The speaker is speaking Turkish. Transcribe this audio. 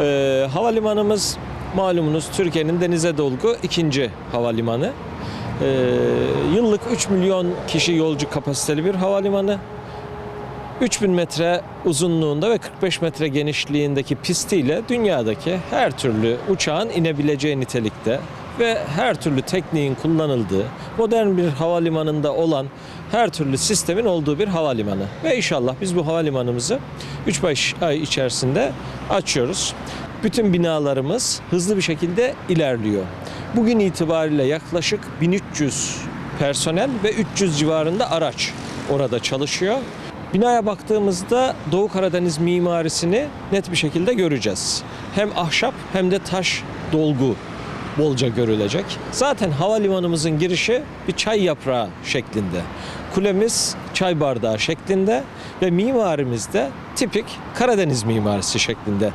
Ee, havalimanımız malumunuz Türkiye'nin denize dolgu ikinci havalimanı. Ee, yıllık 3 milyon kişi yolcu kapasiteli bir havalimanı. 3000 metre uzunluğunda ve 45 metre genişliğindeki pistiyle dünyadaki her türlü uçağın inebileceği nitelikte ve her türlü tekniğin kullanıldığı, modern bir havalimanında olan her türlü sistemin olduğu bir havalimanı. Ve inşallah biz bu havalimanımızı 3-5 ay içerisinde açıyoruz. Bütün binalarımız hızlı bir şekilde ilerliyor. Bugün itibariyle yaklaşık 1300 personel ve 300 civarında araç orada çalışıyor. Binaya baktığımızda Doğu Karadeniz mimarisini net bir şekilde göreceğiz. Hem ahşap hem de taş dolgu bolca görülecek. Zaten havalimanımızın girişi bir çay yaprağı şeklinde. Kulemiz çay bardağı şeklinde ve mimarimiz de tipik Karadeniz mimarisi şeklinde.